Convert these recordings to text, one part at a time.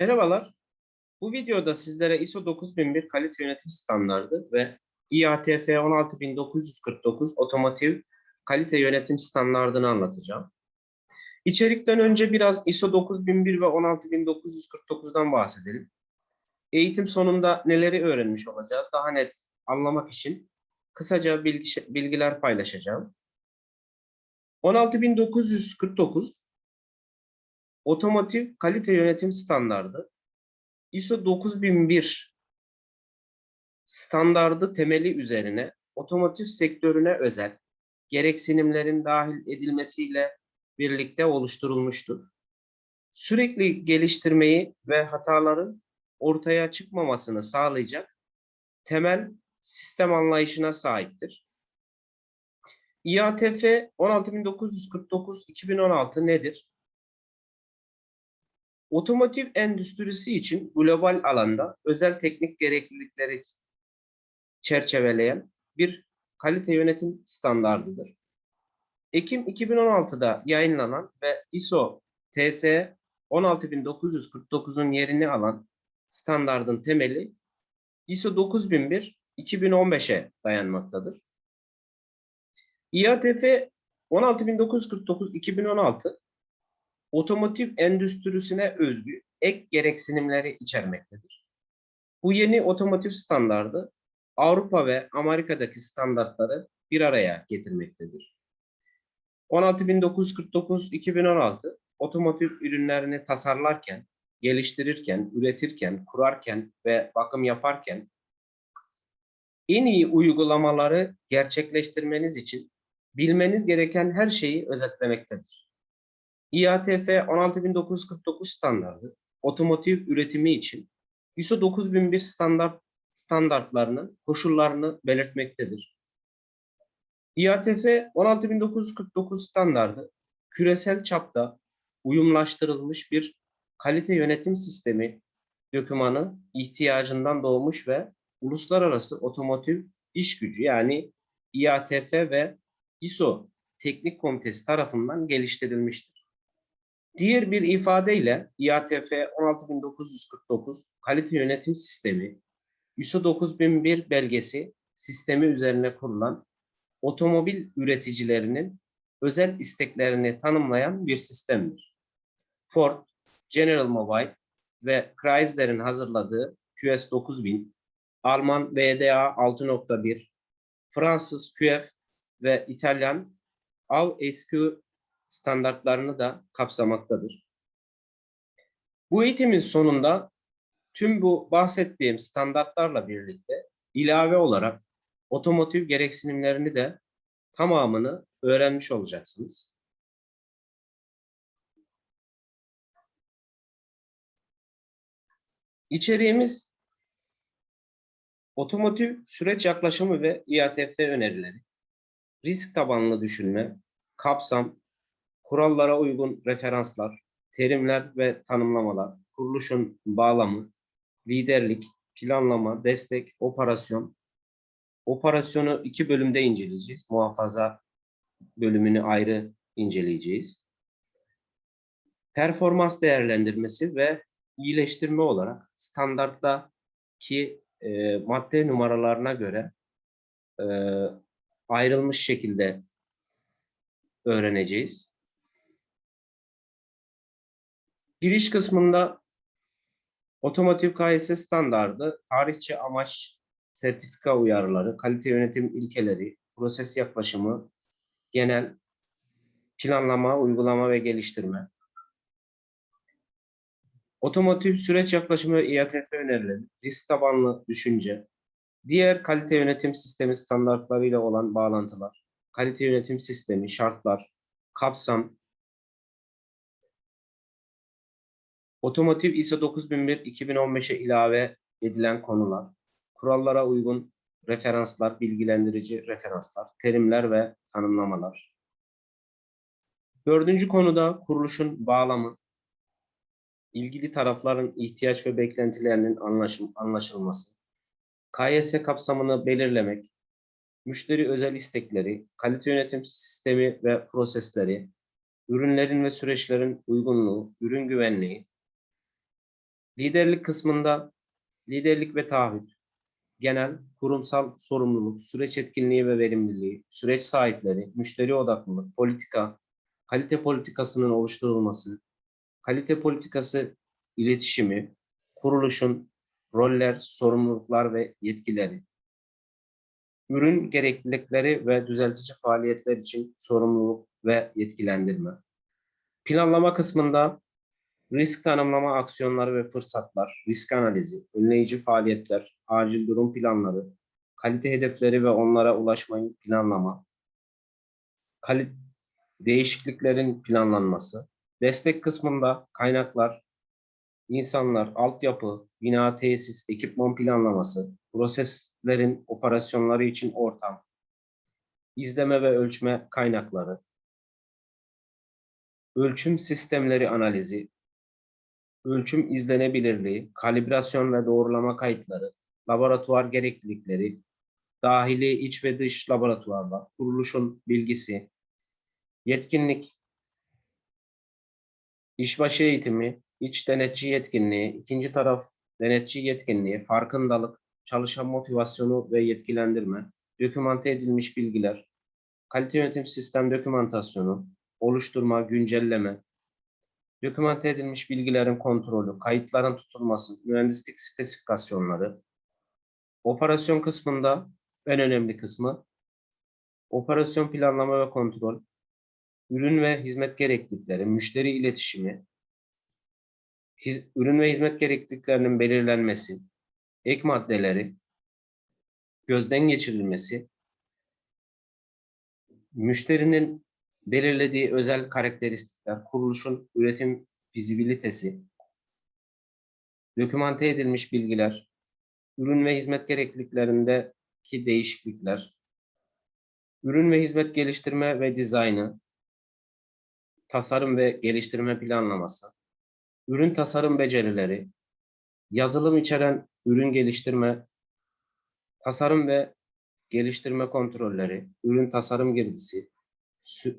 Merhabalar. Bu videoda sizlere ISO 9001 kalite yönetim standardı ve IATF 16949 otomotiv kalite yönetim standardını anlatacağım. İçerikten önce biraz ISO 9001 ve 16949'dan bahsedelim. Eğitim sonunda neleri öğrenmiş olacağız daha net anlamak için kısaca bilgi, bilgiler paylaşacağım. 16949 Otomotiv Kalite Yönetim Standardı ISO 9001 standardı temeli üzerine otomotiv sektörüne özel gereksinimlerin dahil edilmesiyle birlikte oluşturulmuştur. Sürekli geliştirmeyi ve hataların ortaya çıkmamasını sağlayacak temel sistem anlayışına sahiptir. IATF 16949-2016 nedir? Otomotiv endüstrisi için global alanda özel teknik gereklilikleri çerçeveleyen bir kalite yönetim standardıdır. Ekim 2016'da yayınlanan ve ISO TS 16949'un yerini alan standardın temeli ISO 9001 2015'e dayanmaktadır. IATF 16949 2016 otomotiv endüstrisine özgü ek gereksinimleri içermektedir. Bu yeni otomotiv standardı Avrupa ve Amerika'daki standartları bir araya getirmektedir. 16949-2016 otomotiv ürünlerini tasarlarken, geliştirirken, üretirken, kurarken ve bakım yaparken en iyi uygulamaları gerçekleştirmeniz için bilmeniz gereken her şeyi özetlemektedir. IATF 16949 standardı otomotiv üretimi için ISO 9001 standart standartlarının koşullarını belirtmektedir. IATF 16949 standardı küresel çapta uyumlaştırılmış bir kalite yönetim sistemi dokümanı ihtiyacından doğmuş ve uluslararası otomotiv iş gücü yani IATF ve ISO Teknik Komitesi tarafından geliştirilmiştir. Diğer bir ifadeyle IATF 16949 kalite yönetim sistemi ISO 9001 belgesi sistemi üzerine kurulan otomobil üreticilerinin özel isteklerini tanımlayan bir sistemdir. Ford, General Mobile ve Chrysler'in hazırladığı QS 9000, Alman VDA 6.1, Fransız QF ve İtalyan AV-SQ standartlarını da kapsamaktadır. Bu eğitimin sonunda tüm bu bahsettiğim standartlarla birlikte ilave olarak otomotiv gereksinimlerini de tamamını öğrenmiş olacaksınız. İçeriğimiz otomotiv süreç yaklaşımı ve IATF önerileri, risk tabanlı düşünme, kapsam, kurallara uygun referanslar, terimler ve tanımlamalar, kuruluşun bağlamı, liderlik, planlama, destek, operasyon. Operasyonu iki bölümde inceleyeceğiz. Muhafaza bölümünü ayrı inceleyeceğiz. Performans değerlendirmesi ve iyileştirme olarak standarttaki e, madde numaralarına göre e, ayrılmış şekilde öğreneceğiz. Giriş kısmında otomotiv KS standardı, tarihçi amaç, sertifika uyarıları, kalite yönetim ilkeleri, proses yaklaşımı, genel planlama, uygulama ve geliştirme. Otomotiv süreç yaklaşımı İATF önerileri, risk tabanlı düşünce, diğer kalite yönetim sistemi standartlarıyla olan bağlantılar, kalite yönetim sistemi, şartlar, kapsam, otomotiv ISO 9001-2015'e ilave edilen konular, kurallara uygun referanslar, bilgilendirici referanslar, terimler ve tanımlamalar. Dördüncü konuda kuruluşun bağlamı, ilgili tarafların ihtiyaç ve beklentilerinin anlaşılması, KYS kapsamını belirlemek, müşteri özel istekleri, kalite yönetim sistemi ve prosesleri, ürünlerin ve süreçlerin uygunluğu, ürün güvenliği, Liderlik kısmında liderlik ve taahhüt, genel, kurumsal sorumluluk, süreç etkinliği ve verimliliği, süreç sahipleri, müşteri odaklılık, politika, kalite politikasının oluşturulması, kalite politikası iletişimi, kuruluşun roller, sorumluluklar ve yetkileri, ürün gereklilikleri ve düzeltici faaliyetler için sorumluluk ve yetkilendirme. Planlama kısmında risk tanımlama aksiyonları ve fırsatlar, risk analizi, önleyici faaliyetler, acil durum planları, kalite hedefleri ve onlara ulaşmayı planlama, kali- değişikliklerin planlanması, destek kısmında kaynaklar, insanlar, altyapı, bina, tesis, ekipman planlaması, proseslerin operasyonları için ortam, izleme ve ölçme kaynakları, ölçüm sistemleri analizi, ölçüm izlenebilirliği, kalibrasyon ve doğrulama kayıtları, laboratuvar gereklilikleri, dahili iç ve dış laboratuvarlar, kuruluşun bilgisi, yetkinlik, işbaşı eğitimi, iç denetçi yetkinliği, ikinci taraf denetçi yetkinliği, farkındalık, çalışan motivasyonu ve yetkilendirme, dokümante edilmiş bilgiler, kalite yönetim sistem dokümantasyonu, oluşturma, güncelleme, dokümante edilmiş bilgilerin kontrolü, kayıtların tutulması, mühendislik spesifikasyonları, operasyon kısmında en önemli kısmı, operasyon planlama ve kontrol, ürün ve hizmet gereklilikleri, müşteri iletişimi, ürün ve hizmet gerekliliklerinin belirlenmesi, ek maddeleri, gözden geçirilmesi, müşterinin belirlediği özel karakteristikler, kuruluşun üretim fizibilitesi, dokümante edilmiş bilgiler, ürün ve hizmet gerekliliklerindeki değişiklikler, ürün ve hizmet geliştirme ve dizaynı, tasarım ve geliştirme planlaması, ürün tasarım becerileri, yazılım içeren ürün geliştirme, tasarım ve geliştirme kontrolleri, ürün tasarım girdisi,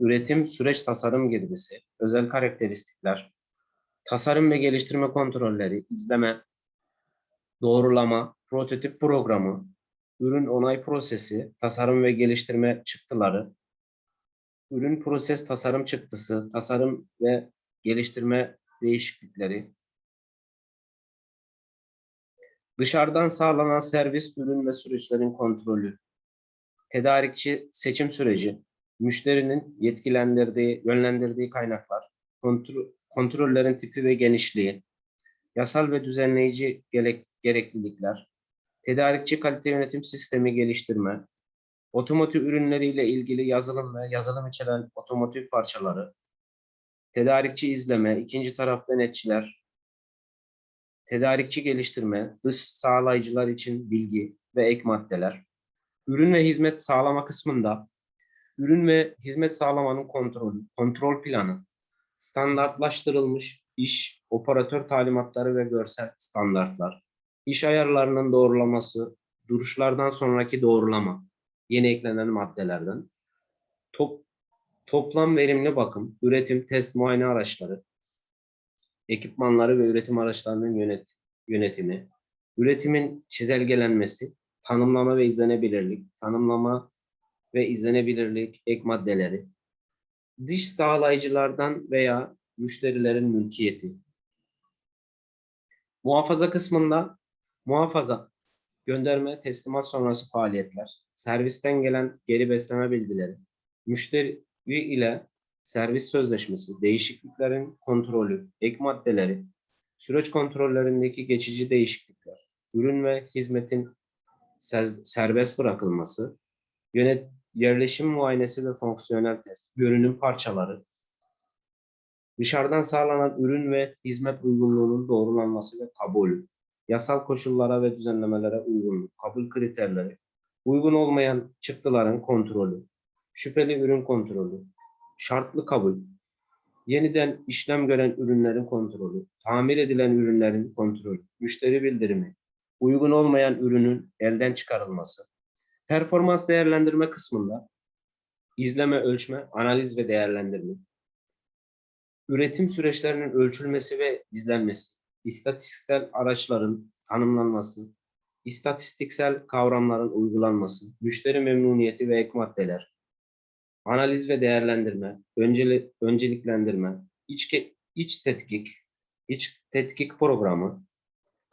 üretim süreç tasarım girdisi, özel karakteristikler, tasarım ve geliştirme kontrolleri, izleme, doğrulama, prototip programı, ürün onay prosesi, tasarım ve geliştirme çıktıları, ürün proses tasarım çıktısı, tasarım ve geliştirme değişiklikleri, dışarıdan sağlanan servis, ürün ve süreçlerin kontrolü, tedarikçi seçim süreci, müşterinin yetkilendirdiği, yönlendirdiği kaynaklar, kontrol, kontrollerin tipi ve genişliği, yasal ve düzenleyici gerek, gereklilikler, tedarikçi kalite yönetim sistemi geliştirme, otomotiv ürünleriyle ilgili yazılım ve yazılım içeren otomotiv parçaları, tedarikçi izleme, ikinci taraf denetçiler, tedarikçi geliştirme, dış sağlayıcılar için bilgi ve ek maddeler, ürün ve hizmet sağlama kısmında ürün ve hizmet sağlamanın kontrolü, kontrol planı, standartlaştırılmış iş, operatör talimatları ve görsel standartlar, iş ayarlarının doğrulaması, duruşlardan sonraki doğrulama, yeni eklenen maddelerden, top, toplam verimli bakım, üretim, test, muayene araçları, ekipmanları ve üretim araçlarının yönet, yönetimi, üretimin çizelgelenmesi, tanımlama ve izlenebilirlik, tanımlama ve izlenebilirlik ek maddeleri, dış sağlayıcılardan veya müşterilerin mülkiyeti. Muhafaza kısmında muhafaza, gönderme, teslimat sonrası faaliyetler, servisten gelen geri besleme bilgileri, müşteri ile servis sözleşmesi, değişikliklerin kontrolü, ek maddeleri, süreç kontrollerindeki geçici değişiklikler, ürün ve hizmetin ser- serbest bırakılması, yönet yerleşim muayenesi ve fonksiyonel test, görünüm parçaları, dışarıdan sağlanan ürün ve hizmet uygunluğunun doğrulanması ve kabulü, yasal koşullara ve düzenlemelere uygunluk, kabul kriterleri, uygun olmayan çıktıların kontrolü, şüpheli ürün kontrolü, şartlı kabul, yeniden işlem gören ürünlerin kontrolü, tamir edilen ürünlerin kontrolü, müşteri bildirimi, uygun olmayan ürünün elden çıkarılması, performans değerlendirme kısmında izleme, ölçme, analiz ve değerlendirme, üretim süreçlerinin ölçülmesi ve izlenmesi, istatistiksel araçların tanımlanması, istatistiksel kavramların uygulanması, müşteri memnuniyeti ve ek maddeler, analiz ve değerlendirme, önceli, önceliklendirme, iç, iç tetkik, iç tetkik programı,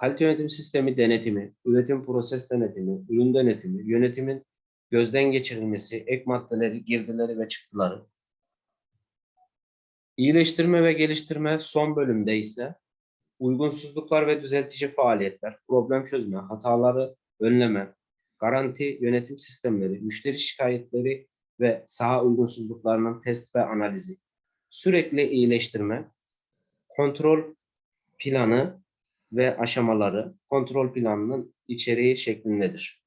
kalite yönetim sistemi denetimi, üretim proses denetimi, ürün denetimi, yönetimin gözden geçirilmesi, ek maddeleri, girdileri ve çıktıları. İyileştirme ve geliştirme son bölümde ise uygunsuzluklar ve düzeltici faaliyetler, problem çözme, hataları önleme, garanti yönetim sistemleri, müşteri şikayetleri ve saha uygunsuzluklarının test ve analizi, sürekli iyileştirme, kontrol planı ve aşamaları kontrol planının içeriği şeklindedir.